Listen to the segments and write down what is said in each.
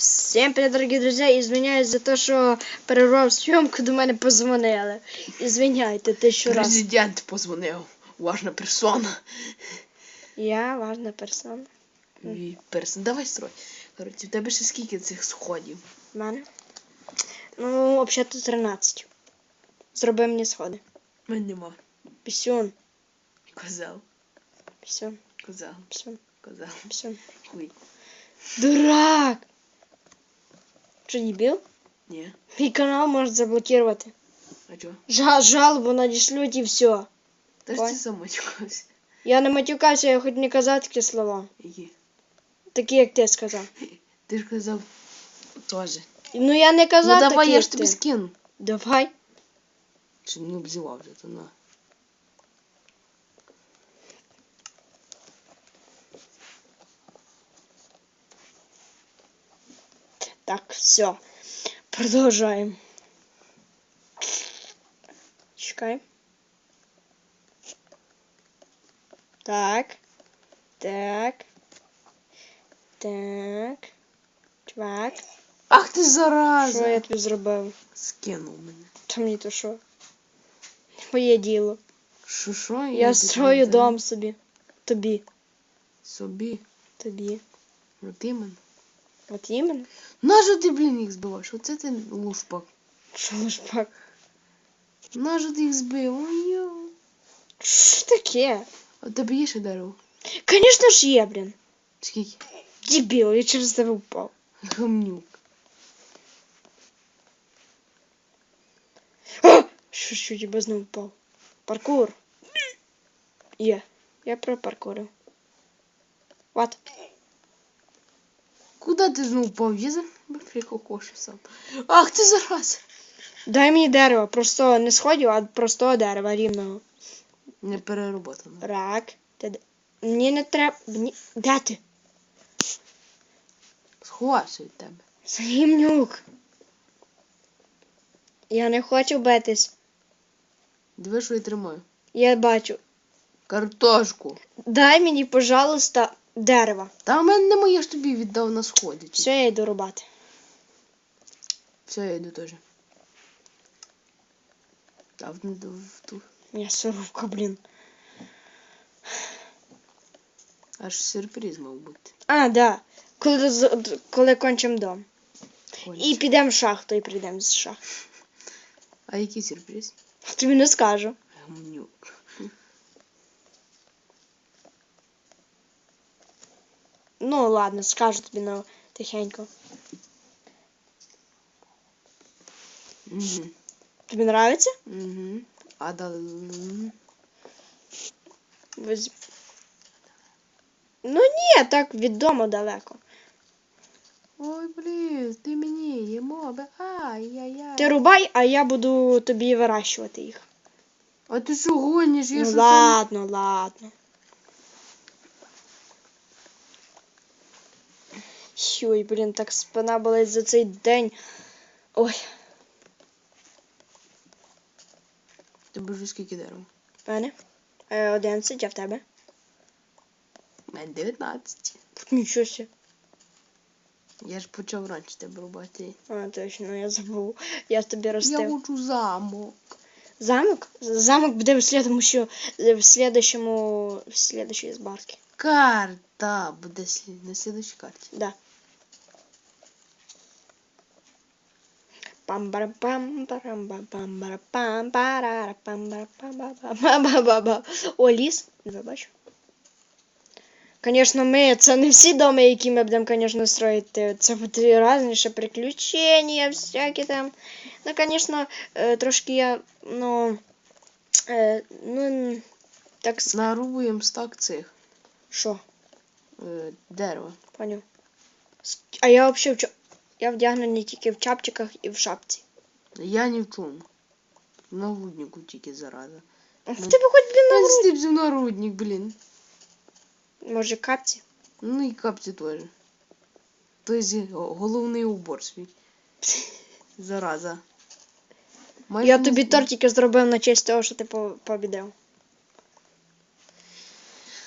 Всем привет, дорогие друзья! Извиняюсь за то, що перервав зйомку, до мене позвонили. Извиняйте тисячу раз. Президент позвонив. Важна персона. Я важна персона. І персон. Давай строй. Коротше, в тебе ще скільки цих сходів? В мене. Ну, взагалі 13. Зроби мені сходи. У мене нема. Пісюн. Козел. Пісюн. Козел. Пісюн. Козел. Пісюн. Хуй. Дурак! Що, дебіл? Ні. Мій канал можуть заблокувати. А чо? Жа жалобу надішлють і все. Та ж ти сам матюкався. Я не матюкався, я хоч не казав такі слова. Які? Такі, як ти сказав. Ти ж казав теж. Ну я не казав Ну давай такі, я як ж тобі ти. скину. Давай. Чи не обзивав вже, то на. Так, все. Продовжаємо. Чекай. Так. Так. Так. Чувак. Ах ти Що зараза! я тобі зробив? Скинув мене. Та мені то що? Не Моє діло. Що що? Я тобі строю не дом собі. Тобі. Собі. Тобі. От Іменно. От іменно. Нащо ти, блін, їх збиваєш? Оце ти лушпак. Що ж пак? Нащо ти їх збив? Ой, Що таке? А в тебе є ще дерево? Звісно ж є, блін. Скільки? Дебіл, я через тебе впав. Гамнюк. А! Що що тебе знову впав? Паркур. Є. Я пропаркурив. What? Куди ти знову впав? Я за сам. Ах ти зараз! Дай мені дерево, просто не сходів, а простого дерева рівного. Не перероботано. Рак. Ти... Мені не треба. Мені... Де ти? Сховався від тебе. Гімнюк. Я не хочу битись. Диви, що я тримаю. Я бачу. Картошку. Дай мені, пожалуйста, дерево. Та в мене немає, я ж тобі віддав на сході. Все, я йду рубати. Все, я йду теж. А в, в ту. Я сорувка, блін. Аж сюрприз мав бути. А, да. Коли, коли кончим дом. І підемо в шахту і прийдемо з шахти. А який сюрприз? Тобі не скажу. Гамнюк. Ну, ладно, скажу тобі ну, тихенько. Угу. Тобі нравиться? Угу. А мгм. Ну ні, так від дому далеко. Ой, блін, ти мені їмо, бе. Ай-яй-яй. Ти рубай, а я буду тобі вирощувати їх. А ти що гониш? Я ну що там? ладно, Ой, блін, так спина болить за цей день. Ой, Тебе вже скільки дерева? мене е, 11, а в тебе? Мене 19. Нічого себе. Я ж почав раніше тебе рубати. А, точно, я забув. Я тобі ростив. Я хочу замок. Замок? Замок буде в слідчому, в слідчому, в слідчій збарці. Карта буде слід... на слідчій карті. Да. Пам пам пам парам пам пам пам парара пам пам пам пам О, ліс. Не бачу. Звісно, ми це не всі доми, які ми будемо, звісно, строїти. Це буде різні ще приключення, всякі там. Ну, звісно, е, трошки я, ну, е, ну, так, с- Нарубуємо стак цих що? е, дерева. Поняв. С- А я взагалі в чо... Я вдягнений тільки в чапчиках і в шапці. Я ні в чому. В нагруднику тільки зараза. В тебе хоч, блін, на Він гру- зі нагрудник, блін. Може, капці? Ну і капці теж. Тобто головний убор свій. Зараза. Майже Я тобі тортики зробив на честь того, що ти по- пообідав.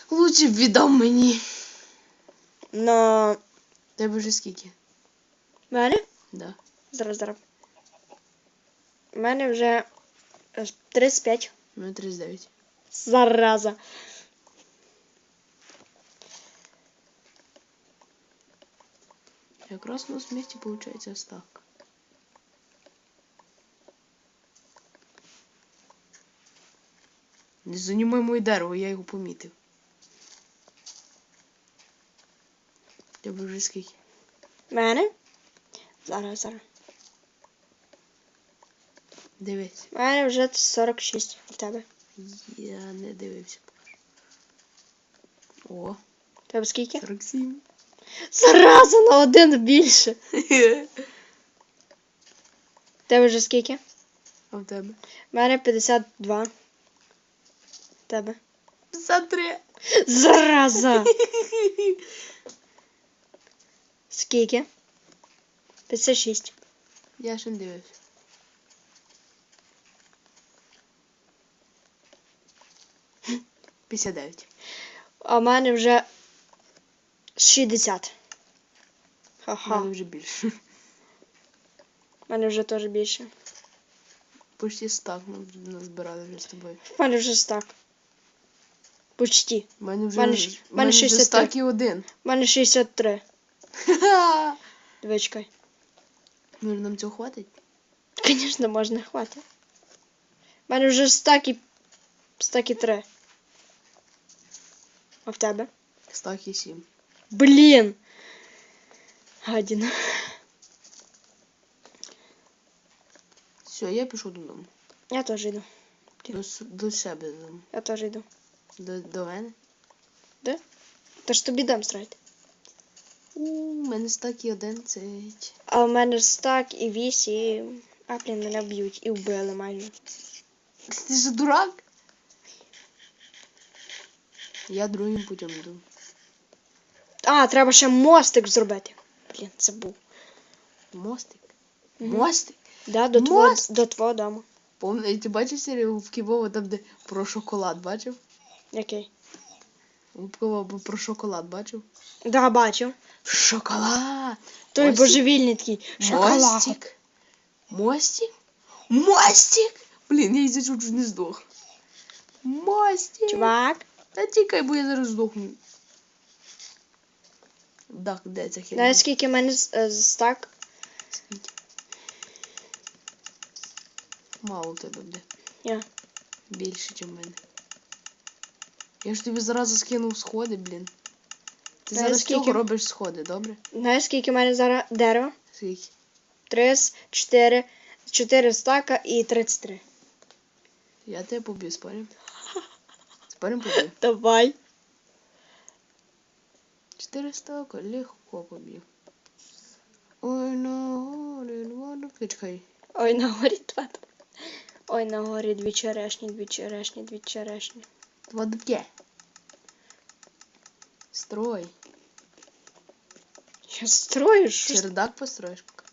Лучше б віддав мені. Но Тебе вже скільки? У мене? Да. Зараз, зараз. У мене вже е, 35. Ну, 39. Зараза. Якраз на смерті виходить ось так. Не занімай моє дерево, я його помітив. Тебе вже скільки? Мене? Зараз, зараз. Дивись. У мене вже 46 у тебе. Я не дивився поки. О, тебе скільки? 47. Зараза на один більше. Тебе вже скільки? А в тебе? У мене 52. У тебе. 53. Зараза! Скільки? 56. Я ще не. П'ятдесят дев'ять. А в мене вже 60. У Ха-ха. мене вже більше. У мене вже теж більше. Почти стак ми назбирали вже з тобою. У мене вже так. Почти. У мене вже, Мене мене вже 63. стак і один. У мене 63. Ха-ха! Диви, чекай. Може нам цього хватить? Звісно, можна хватить. У мене вже стак і... стак і 3. А в тебе? Стак і сім. Блін! Гадіна. Все, я пішов додому. Я теж йду. До, до себе додому. Я теж йду. До, до мене. Та ж тобі дам строїти. У мене стак і одинадцять. А в мене стак і 8. А, блін, мене б'ють і вбили майже. Ти ж дурак? Я другим путем йду. А, треба ще мостик зробити. Блін, забув. Мостик. Мгм. Мостик. Да, до твого, Мост? до твого дому. Помни, ти бачив серію в Кібово, там, де про шоколад бачив? Який? В про шоколад бачив? Да, бачу. Шоколад! Той Мостик. божевільний такий. Шоколад. Мостик. Мостик? Мостик! Блін, я із-за чуть не здох. Мостик! Чувак. Та тікай, бо я зараз здохну. Так, де ця херня? Знаєш, скільки в мене е, стак? Скільки? Мало тебе буде. Я. Більше, ніж в мене. Я ж тобі зразу скинув сходи, блін. Ти Знаєш, зараз скільки? цього робиш сходи, добре? Знаєш, скільки в мене зараз дерева? Скільки? 3, 4, 4 стака і 33. Я тебе поб'ю, спорим? Спорим поб'ю. Давай. 400 легко поб'ю. Ой, на горі, воду. Чекай. Ой, на горі два. Ой, на горі дві черешні, дві черешні, дві черешні. Два две. Строй. Я строю? Що? Чердак построишь пока.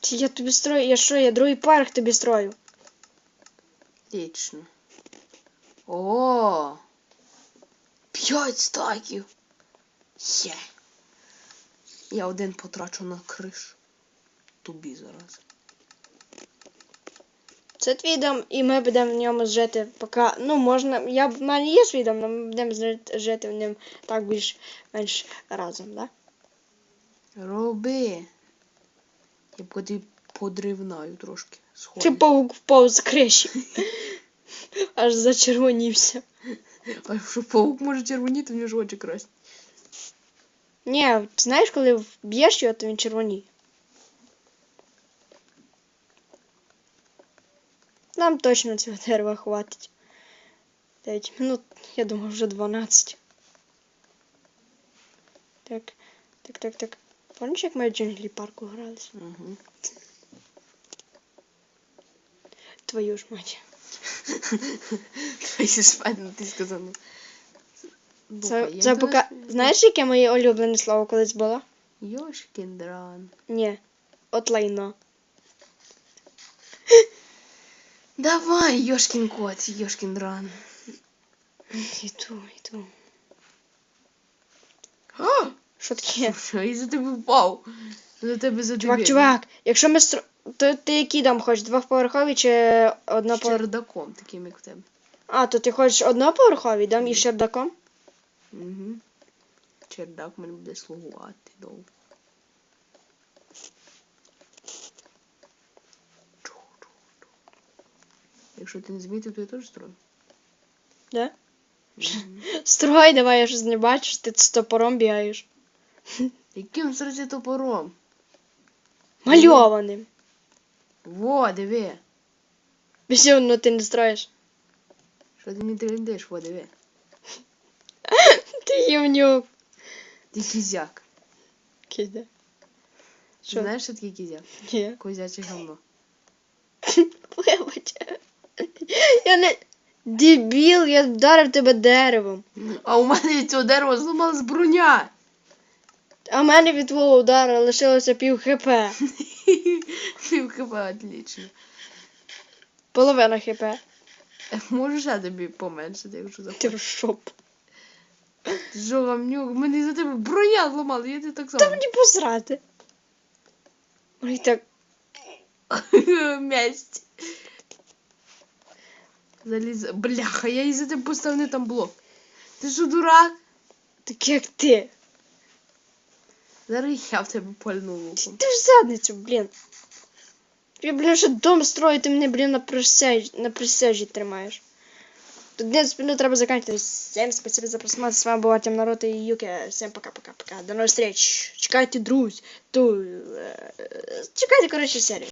Чи я тобі строю? Я що, я другий парк тобі строю? Вічно. О! П'ять стаків. Є. Я один потрачу на кришу. Тобі зараз. Це твій дом, і ми будемо в ньому жити поки. Ну, можна. Я в мене є свій дом, але ми будемо жити- в ньому так більш-менш разом, да? Роби. Я поки подрівнаю трошки. Сходи. паук впав з криші. Аж зачервонівся. А що паук може червоніти, в нього ж очі красні. Ні, знаєш, коли вб'єш його, то він червоніє. Нам точно цього дерева хватить. 9 минут, я думаю, вже 12. Так, так, так, так. Пам'ятаєш, як ми в джунглі парку гралися? Угу. Твою ж мать. Спадно, ти сказав. ну. Це, Слухай, це я поки... Знаєш, яке моє улюблене слово колись було? Йошкін дран. Ні. От лайно. Давай, Йошкін кот, Йошкін дран. Іду, іду. А! Що таке? Що, я за тебе впав? За тебе за Чувак, чувак, якщо ми стро... То ти який дом хочеш? Двохповерховий чи З одноповерховий? чердаком, таким як в тебе. А, то ти хочеш одноповерховий дом із чердаком? Угу. Чердак мене буде слугувати довго. Якщо ти не змітив, то я теж строю. Да? Строй, давай, я щось не бачу, ти з топором бігаєш. Яким сраці топором? Мальованим. Во, диви. Все одно ти не строїш. Що ти не трендиш, во, диви. Ти гівнюк. Ти кізяк. Що? знаєш, що таке кізяк? Ні. Козяче говно. Я не. Дебіл, я вдарив тебе деревом. А у мене від цього дерева зламалась броня. А в мене від твого удара лишилося пів хп. Пів хп, отлично. Половина хп. Можеш я тобі поменшити, якщо Ти захочеш. в шоп. Ти що, гамнюк? Мене за тебе броня зламала, я ти так Та мені посрати. Ой, так. Месть Заліз. Бляха, я із-за тебе поставив не там блок. Ти що, дурак? Так як ти. Зараз я в тебе пальну луком. Ти в задницю, блін. Я, блін, ще дом строю, ти мене, блін, на присяжі, на присяжі тримаєш. Тут не спину треба заканчивать. Всем спасибо за просмотр. С вами была Темнорута и Юки. Всем пока-пока-пока. До новых встреч. Чекайте, друзь. Ту... э, Чекайте, короче, серию.